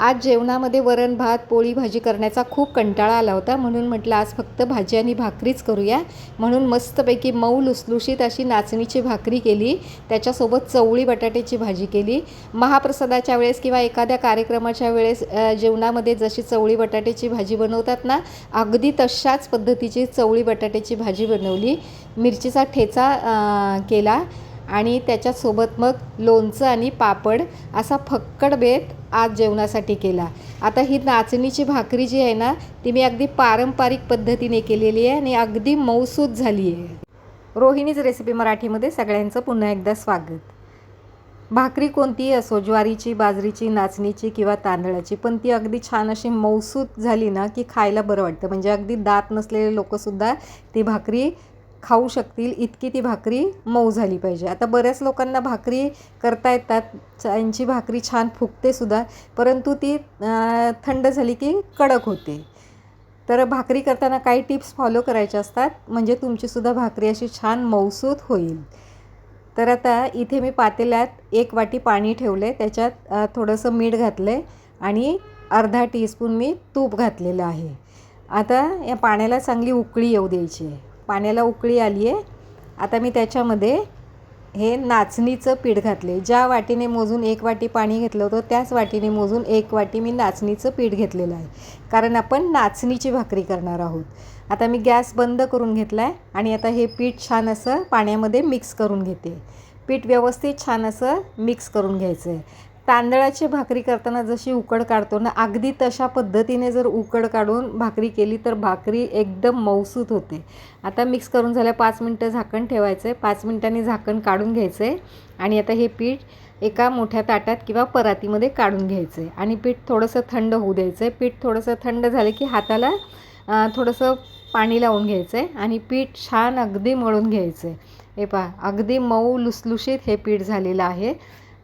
आज जेवणामध्ये वरण भात पोळी भाजी करण्याचा खूप कंटाळा आला होता. म्हणून म्हटलं आज फक्त भाजी आणि भाकरीच करूया. म्हणून मस्तपैकी मऊ लुसलुशीत अशी नाचणीची भाकरी केली. त्याच्यासोबत चवळी बटाट्याची भाजी केली. महाप्रसादाच्या वेळेस किंवा एखाद्या कार्यक्रमाच्या वेळेस जेवणामध्ये जशी चवळी बटाट्याची भाजी बनवतात ना अगदी तशाच पद्धतीची चवळी बटाट्याची भाजी बनवली. मिरचीचा ठेचा केला. आणि त्याच्यासोबत मग लोणचं आणि पापड असा फक्कड बेत आज जेवणासाठी केला. आता ही नाचणीची भाकरी जी आहे ना ती मी अगदी पारंपरिक पद्धतीने केलेली आहे आणि अगदी मौसूद झाली आहे. रोहिणीज रेसिपी मराठीमध्ये सगळ्यांचं पुन्हा एकदा स्वागत. भाकरी कोणतीही असो ज्वारीची बाजरीची नाचणीची किंवा तांदळाची पण ती अगदी छान अशी मौसूत झाली ना की खायला बरं वाटतं. म्हणजे अगदी दात नसलेले लोकंसुद्धा ती भाकरी खाऊ शकतील इतकी ती भाकरी मऊ झाली पाहिजे. आता बऱ्याच लोकांना भाकरी करता येतात त्यांची भाकरी छान फुगते सुद्धा परंतु ती थंड झाली की कडक होते. तर भाकरी करताना काही टिप्स फॉलो करायच्या असतात म्हणजे तुमचीसुद्धा भाकरी अशी छान मौसूद होईल. तर आता इथे मी पातेल्यात एक वाटी पाणी ठेवले त्याच्यात थोडंसं मीठ घातलं आहे आणि अर्धा टीस्पून मी तूप घातलेलं आहे. आता या पाण्याला चांगली उकळी येऊ द्यायची आहे. पाण्याला उकळी आली आहे आता मी त्याच्यामध्ये हे नाचणीचं पीठ घातले ज्या वाटीने मोजून एक वाटी पाणी घेतलं होतं त्याच वाटीने मोजून एक वाटी मी नाचणीचं पीठ घेतलेलं आहे. कारण आपण नाचणीची भाकरी करणार आहोत. आता मी गॅस बंद करून घेतला आहे आणि आता हे पीठ छान असं पाण्यामध्ये मिक्स करून घेते. पीठ व्यवस्थित छान असं मिक्स करून घ्यायचं आहे तांदळाची भाकरी करताना जशी उकड काढतो ना अगदी तशा पद्धतीने जर उकड काढून भाकरी केली तर भाकरी एकदम मौसूत होते. आता मिक्स करून झाल्या पाच मिनटं झाकण ठेवायचं आहे पाच मिनटांनी झाकण काढून घ्यायचं आहे आणि आता हे पीठ एका मोठ्या ताटात किंवा परातीमध्ये काढून घ्यायचं आहे आणि पीठ थोडंसं थंड होऊ द्यायचं आहे पीठ थोडंसं थंड झालं की हाताला थोडंसं पाणी लावून घ्यायचं आहे आणि पीठ छान अगदी मळून घ्यायचं आहे हे पहा अगदी मऊ लुसलुशीत हे पीठ झालेलं आहे.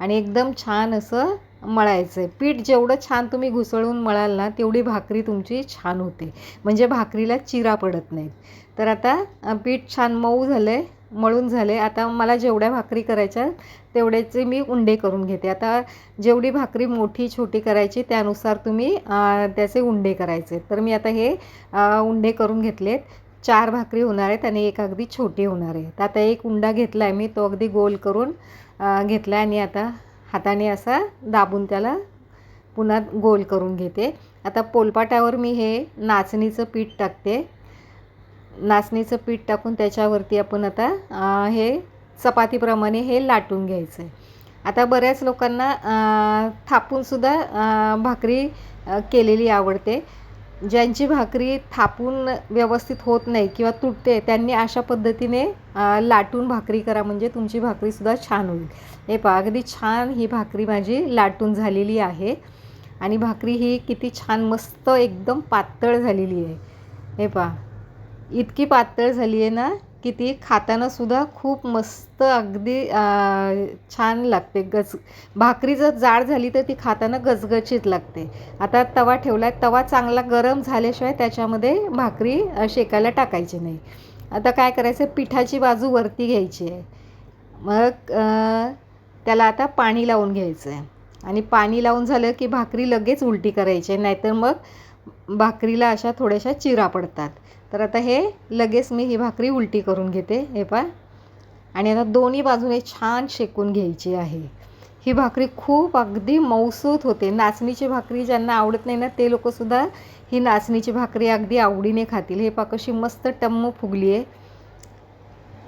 आणि एकदम छान असं मळायचं आहे पीठ जेवढं छान तुम्ही घुसळून मळाल ना तेवढी भाकरी तुमची छान होते. म्हणजे भाकरीला चिरा पडत नाहीत. तर आता पीठ छान मऊ झालं आहे मळून झाले आता मला जेवढ्या भाकरी करायच्या तेवढ्याचे मी उंडे करून घेते. आता जेवढी भाकरी मोठी छोटी करायची त्यानुसार तुम्ही त्याचे उंडे करायचे तर मी आता हे उंडे करून घेतलेत. चार भाकरी होणार आहेत आणि एक अगदी छोटी होणार आहे. तर आता एक उंडा घेतला आहे मी तो अगदी गोल करून घेतला आहे आणि आता हाताने असा दाबून त्याला पुन्हा गोल करून घेते. आता पोलपाटावर मी हे नाचणीचं पीठ टाकते. नाचणीचं पीठ टाकून त्याच्यावरती आपण आता हे चपातीप्रमाणे हे लाटून घ्यायचं आहे आता बऱ्याच लोकांना थापूनसुद्धा भाकरी केलेली आवडते. ज्यांची भाकरी थापून व्यवस्थित होत नाही किंवा तुटते त्यांनी अशा पद्धतीने लाटून भाकरी करा. म्हणजे तुमची भाकरीसुद्धा छान होईल. हे पहा अगदी छान ही भाकरी माझी लाटून झालेली आहे. आणि भाकरी ही किती छान मस्त एकदम पातळ झालेली आहे. हे पहा इतकी पातळ झाली आहे ना की ती खातानासुद्धा खूप मस्त अगदी छान लागते. गज भाकरी जर जाड झाली तर ती खाताना गजगचीत लागते. आता तवा ठेवला आहे तवा चांगला गरम झाल्याशिवाय त्याच्यामध्ये भाकरी शेकायला टाकायची नाही. आता काय करायचं पिठाची बाजू वरती घ्यायची आहे. मग त्याला आता पाणी लावून घ्यायचं आहे आणि पाणी लावून झालं की भाकरी लगेच उलटी करायची आहे. नाहीतर मग भाकरीला अशा थोड्याशा चिरा पडतात. तर आता हे लगेच मी ही भाकरी उलटी करून घेते. हे पा आणि आता दोन्ही बाजूने छान शेकून घ्यायची आहे. ही भाकरी खूप अगदी मौसूत होते. नाचणीची भाकरी ज्यांना आवडत नाही ना ते लोकंसुद्धा ही नाचणीची भाकरी अगदी आवडीने खातील. हे पा कशी मस्त टम्म फुगली आहे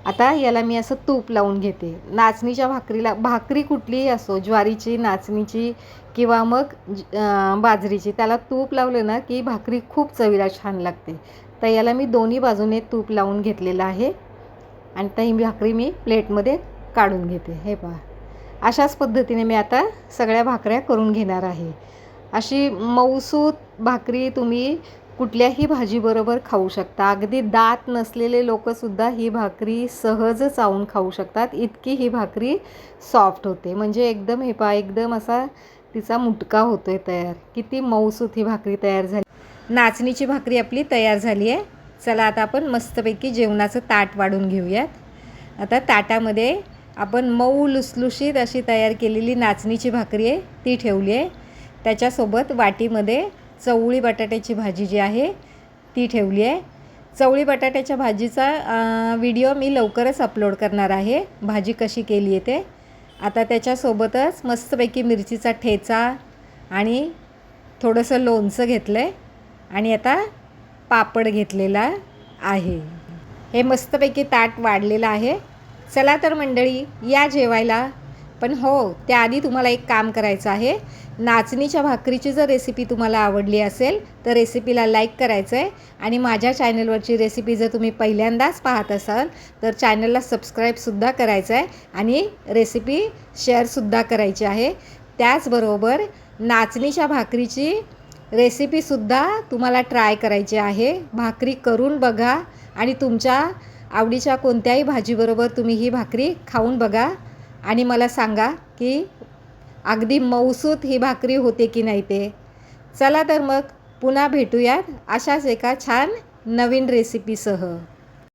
आता याला मी असं तूप लावून घेते. नाचणीच्या भाकरीला भाकरी कुठलीही असो ज्वारीची नाचणीची किंवा मग बाजरीची त्याला तूप लावलं ना की भाकरी खूप चवीला छान लागते. तर याला मी दोन्ही बाजूने तूप लावून घेतलेलं आहे. आणि ती भाकरी मी प्लेटमध्ये काढून घेते. हे पहा. अशाच पद्धतीने मी आता सगळ्या भाकऱ्या करून घेणार आहे. अशी मऊसूत भाकरी तुम्ही कुठल्याही भाजीबरोबर खाऊ शकता. अगदी दात नसलेले लोकंसुद्धा ही भाकरी सहज चावून खाऊ शकतात. इतकी ही भाकरी सॉफ्ट होते. म्हणजे एकदम हे पहा एकदम असा तिचा मुटका होतो आहे तयार. किती मऊसूत ही भाकरी तयार झाली. नाचणीची भाकरी आपली तयार झाली आहे. चला आता आपण मस्तपैकी जेवणाचं ताट वाढून घेऊयात. आता ताटामध्ये आपण मऊ लुसलुशीत अशी तयार केलेली नाचणीची भाकरी आहे ती ठेवली आहे. त्याच्यासोबत वाटीमध्ये चवळी बटाट्याची भाजी जी आहे ती ठेवली आहे. चवळी बटाट्याच्या भाजीचा व्हिडिओ मी लवकरच अपलोड करणार आहे. भाजी कशी केली आहे ते. आता त्याच्यासोबतच मस्तपैकी मिरचीचा ठेचा आणि थोडंसं लोणचं घेतलं आहे आणि आता पापड घेतलेला आहे. हे मस्तपैकी ताट वाढलेलं आहे. चला तर मंडळी या जेवायला पण हो त्याआधी तुम्हाला एक काम करायचं आहे. नाचणीच्या भाकरीची जर रेसिपी तुम्हाला आवडली असेल तर रेसिपीला लाईक करायचं आहे आणि माझ्या चॅनलवरची रेसिपी जर तुम्ही पहिल्यांदाच पाहत असाल तर चॅनलला सबस्क्राईबसुद्धा करायचं आहे आणि रेसिपी शेअरसुद्धा करायची आहे. त्याचबरोबर नाचणीच्या भाकरीची रेसिपीसुद्धा तुम्हाला ट्राय करायची आहे. भाकरी करून बघा आणि तुमच्या आवडीच्या कोणत्याही भाजीबरोबर तुम्ही ही भाकरी खाऊन बघा. आणि मला सांगा की अगदी मऊसूत ही भाकरी होते की नाही ते? चला तर मग पुन्हा भेटूयात अशाच एका छान नवीन रेसिपीसह